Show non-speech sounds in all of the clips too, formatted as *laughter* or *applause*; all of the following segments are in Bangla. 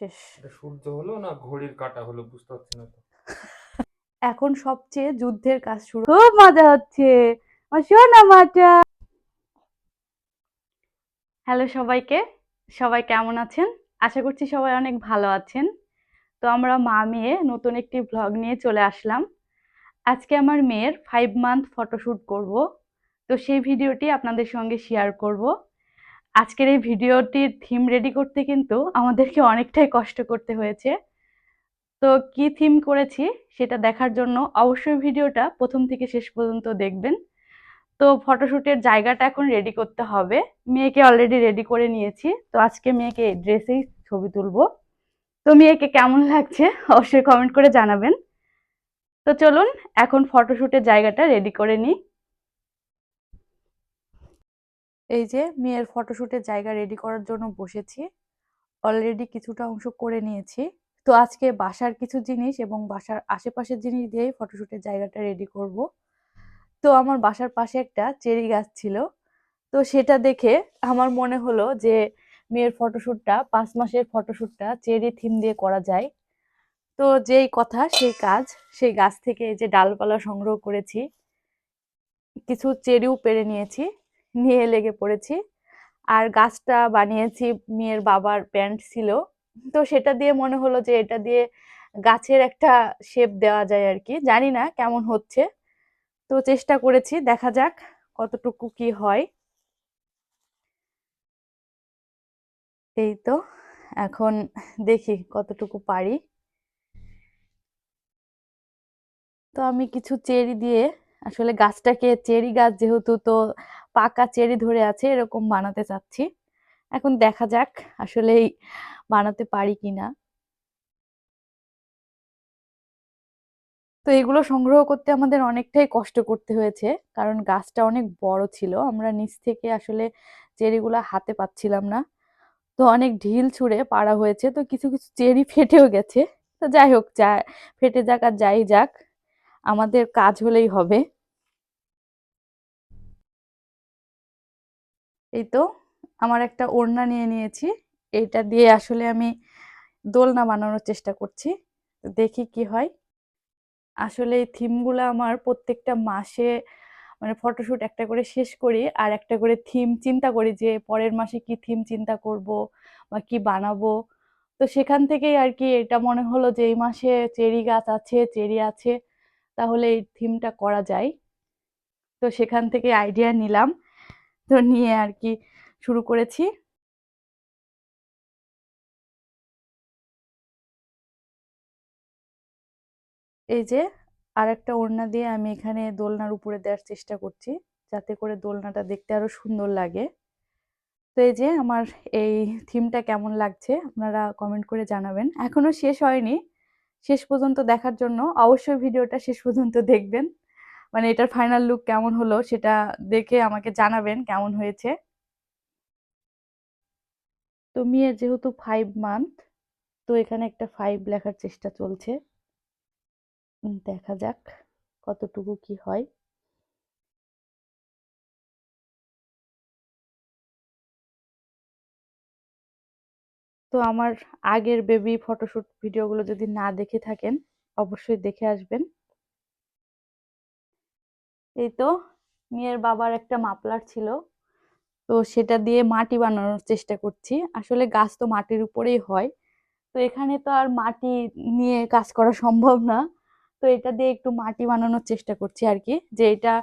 শেষ। সূর্য হলো না ঘড়ির কাঁটা হলো বুঝতে পারছি না তো। এখন সবচেয়ে যুদ্ধের কাজ শুরু। খুব মজা হচ্ছে। সোনা মাটা। হ্যালো সবাইকে। সবাই কেমন আছেন? আশা করছি সবাই অনেক ভালো আছেন। তো আমরা মা মেয়ে নতুন একটি ভ্লগ নিয়ে চলে আসলাম। আজকে আমার মেয়ের ফাইভ মান্থ ফটোশ্যুট করব। তো সেই ভিডিওটি আপনাদের সঙ্গে শেয়ার করব। আজকের এই ভিডিওটির থিম রেডি করতে কিন্তু আমাদেরকে অনেকটাই কষ্ট করতে হয়েছে। তো কি থিম করেছি সেটা দেখার জন্য অবশ্যই ভিডিওটা প্রথম থেকে শেষ পর্যন্ত দেখবেন। তো ফটোশ্যুটের জায়গাটা এখন রেডি করতে হবে। মেয়েকে অলরেডি রেডি করে নিয়েছি। তো আজকে মেয়েকে ড্রেসেই ছবি তুলবো। তো মেয়েকে কেমন লাগছে অবশ্যই কমেন্ট করে জানাবেন। তো চলুন, এখন ফটোশ্যুটের জায়গাটা রেডি করে নিই। এই যে মেয়ের ফটোশ্যুটের জায়গা রেডি করার জন্য বসেছি। অলরেডি কিছুটা অংশ করে নিয়েছি। তো আজকে বাসার কিছু জিনিস এবং বাসার আশেপাশের জিনিস দিয়েই ফটোশ্যুটের জায়গাটা রেডি করব। তো আমার বাসার পাশে একটা চেরি গাছ ছিল। তো সেটা দেখে আমার মনে হলো যে মেয়ের ফটোশ্যুটটা পাঁচ মাসের ফটোশ্যুটটা চেরি থিম দিয়ে করা যায়। তো যেই কথা, সেই কাজ, সেই গাছ থেকে যে ডালপালা সংগ্রহ করেছি। কিছু চেরিও পেরে নিয়েছি। নিয়ে লেগে পড়েছি। আর গাছটা বানিয়েছি, মেয়ের বাবার প্যান্ট ছিল। তো সেটা দিয়ে মনে হলো যে এটা দিয়ে গাছের একটা শেপ দেওয়া যায় আর কি। জানি না কেমন হচ্ছে। তো চেষ্টা করেছি, দেখা যাক কতটুকু কি হয়। এই তো, এখন দেখি কতটুকু পারি। তো আমি কিছু চেরি দিয়ে, আসলে গাছটাকে, চেরি গাছ যেহেতু তো পাকা চেরি ধরে আছে, এরকম বানাতে চাচ্ছি। এখন দেখা যাক আসলেই বানাতে পারি কিনা। তো এগুলো সংগ্রহ করতে আমাদের অনেকটাই কষ্ট করতে হয়েছে, কারণ গাছটা অনেক বড় ছিল। আমরা নিচ থেকে আসলে চেরিগুলো হাতে পাচ্ছিলাম না। তো অনেক ঢিল ছুঁড়ে পাড়া হয়েছে, তো কিছু কিছু চেরি ফেটেও গেছে। তো যাই হোক, যা, ফেটে যাক আর যাই যাক, আমাদের কাজ হলেই হবে। এই তো আমার একটা ওড়না নিয়ে নিয়েছি। এইটা দিয়ে আসলে আমি দোলনা বানানোর চেষ্টা করছি। দেখি কি হয়। আসলে এই থিমগুলো আমার প্রত্যেকটা মাসে মানে ফটোশ্যুট একটা করে শেষ করি আর একটা করে থিম চিন্তা করি যে পরের মাসে কি থিম চিন্তা করব বা কি বানাবো। তো সেখান থেকেই আর কি এটা মনে হলো যে এই মাসে চেরি গাছ আছে, চেরি আছে, তাহলে এই থিমটা করা যায়। তো সেখান থেকে আইডিয়া নিলাম। তো নিয়ে আর কি শুরু করেছি। এই যে আর একটা ওড়না দিয়ে আমি এখানে দোলনার উপরে দেওয়ার চেষ্টা করছি, যাতে করে দোলনাটা দেখতে আরও সুন্দর লাগে। তো এই যে আমার এই থিমটা কেমন লাগছে আপনারা কমেন্ট করে জানাবেন। এখনও শেষ হয়নি, শেষ পর্যন্ত দেখার জন্য অবশ্যই ভিডিওটা শেষ পর্যন্ত দেখবেন। মানে এটার ফাইনাল লুক কেমন হলো সেটা দেখে আমাকে জানাবেন কেমন হয়েছে। তো মেয়ের যেহেতু ফাইভ মান্থ তো এখানে একটা ফাইভ লেখার চেষ্টা চলছে। দেখা যাক কতটুকু কি হয়। তো আমার আগের বেবি ফটোশুট ভিডিওগুলো যদি না দেখে থাকেন, অবশ্যই দেখে আসবেন। এই তো মেয়ের বাবার একটা মাপলার ছিল। তো সেটা দিয়ে মাটি বানানোর চেষ্টা করছি। আসলে গাছ তো মাটির উপরেই হয়। তো এখানে তো আর মাটি নিয়ে কাজ করা সম্ভব না। তো এটা দিয়ে একটু মাটি বানানোর চেষ্টা করছি আর কি, যে এটা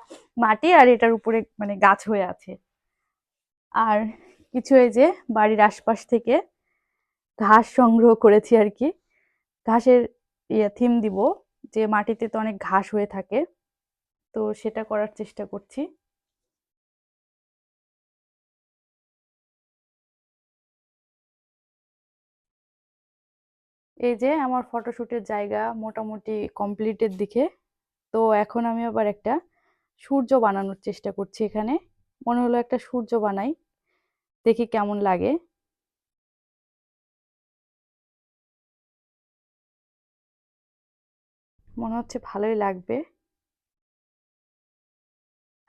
মাটি আর এটার উপরে মানে গাছ হয়ে আছে। আর কিছু এই যে বাড়ির আশপাশ থেকে ঘাস সংগ্রহ করেছি আর কি। ঘাসের ইয়ে থিম দিব, যে মাটিতে তো অনেক ঘাস হয়ে থাকে। তো সেটা করার চেষ্টা করছি। এই যে আমার ফটোশুটের জায়গা মোটামুটি কমপ্লিটের দিকে, তো এখন আমি আবার একটা সূর্য বানানোর চেষ্টা করছি এখানে। মনে হলো একটা সূর্য বানাই, দেখি কেমন লাগে। মনে হচ্ছে ভালোই লাগবে।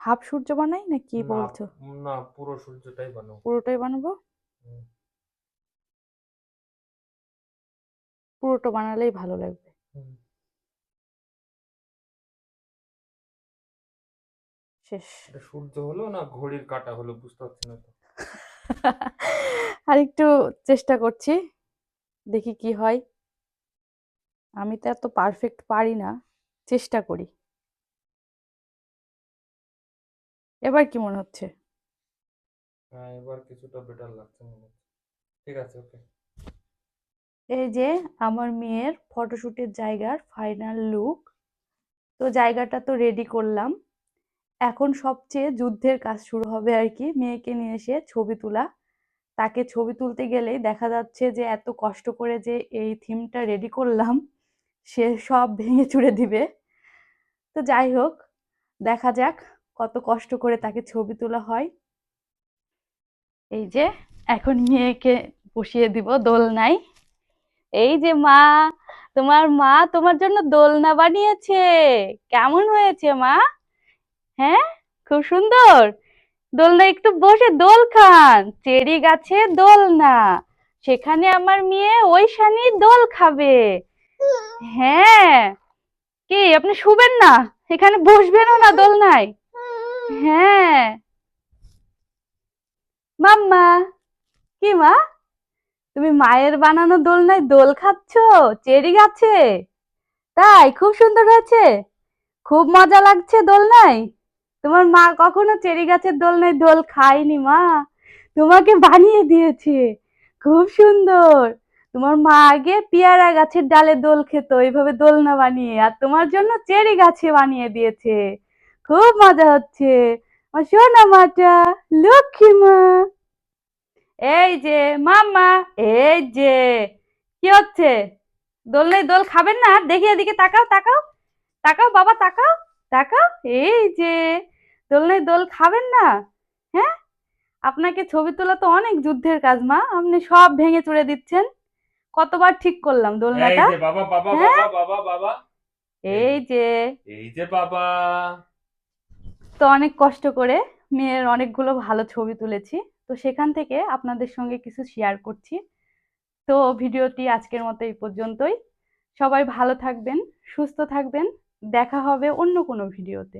হাফ সূর্য বানাই না কি বলছো না পুরো সূর্যটাই বানাবো। পুরোটাই বানাবো? পুরোটা বানালেই ভালো লাগবে। শেষ। এটা সূর্য হলো না ঘড়ির কাঁটা হলো বুঝতে পারছি না তো। *laughs* আর একটু চেষ্টা করছি দেখি কি হয়। আমি তো এত পারফেক্ট পারি না চেষ্টা করি। এবার কি মনে হচ্ছে? হ্যাঁ এবার কিছুটা বেটার লাগছে মনে হচ্ছে। ঠিক আছে ওকে এই যে আমার মেয়ের ফটোশুটের জায়গার ফাইনাল লুক তো জায়গাটা তো রেডি করলাম। এখন সবচেয়ে যুদ্ধের কাজ শুরু হবে আর কি মেয়েকে নিয়ে এসে ছবি তোলা। তাকে ছবি তুলতে গেলেই দেখা যাচ্ছে যে এত কষ্ট করে যে এই থিমটা রেডি করলাম সে সব ভেঙে চুড়ে দিবে। তো যাই হোক দেখা যাক কত কষ্ট করে তাকে ছবি তোলা হয়। এই যে, এখন মেয়েকে বসিয়ে দিব দোলনায়। এই যে মা, তোমার মা তোমার জন্য দোলনা বানিয়েছে। কেমন হয়েছে মা? হ্যাঁ? খুব সুন্দর। দোলনা একটু বসে দোল খান। চেরি গাছে দোলনা। সেখানে আমার মেয়ে ওই শানি দোল খাবে। হ্যাঁ। কি, আপনি শুবেন না? এখানে বসবেনও না দোলনায়? হ্যাঁ। মাম্মা, কি মা? তুমি মায়ের বানানো দোলনায় দোল খাচ্ছ? চেরি গাছে? তাই, খুব সুন্দর হয়েছে। খুব মজা লাগছে দোলনায়। তোমার মা কখনো চেরি গাছের দোলনায় দোল খায়নি মা। তোমাকে বানিয়ে দিয়েছে। খুব সুন্দর। তোমার মা আগে পেয়ারা গাছের ডালে দোল খেত, এইভাবে দোলনা বানিয়ে, আর তোমার জন্য চেরি গাছে বানিয়ে দিয়েছে। খুব মজা হচ্ছে। আমার সোনা মাটা লক্ষ্মী মা। এই যে মামা এই যে। কি হচ্ছে? দোলনায় দোল খাবেন না? দেখি এদিকে তাকাও তাকাও। তাকাও বাবা তাকাও। তাকাও এই যে। দোলনায় দোল খাবেন না? হ্যাঁ? আপনাকে ছবি তোলা তো অনেক যুদ্ধের কাজ মা। আপনি সব ভেঙে চুরে দিচ্ছেন। কতবার ঠিক করলাম এই দোলনাটা যে বাবা বাবা হ্যাঁ? বাবা বাবা বাবা। এই যে। এই যে বাবা। তো অনেক কষ্ট করে মেয়ের অনেকগুলো ভালো ছবি তুলেছি। তো সেখান থেকে আপনাদের সঙ্গে কিছু শেয়ার করছি। তো ভিডিওটি আজকের মতো এই পর্যন্তই। সবাই ভালো থাকবেন, সুস্থ থাকবেন। দেখা হবে অন্য কোনো ভিডিওতে।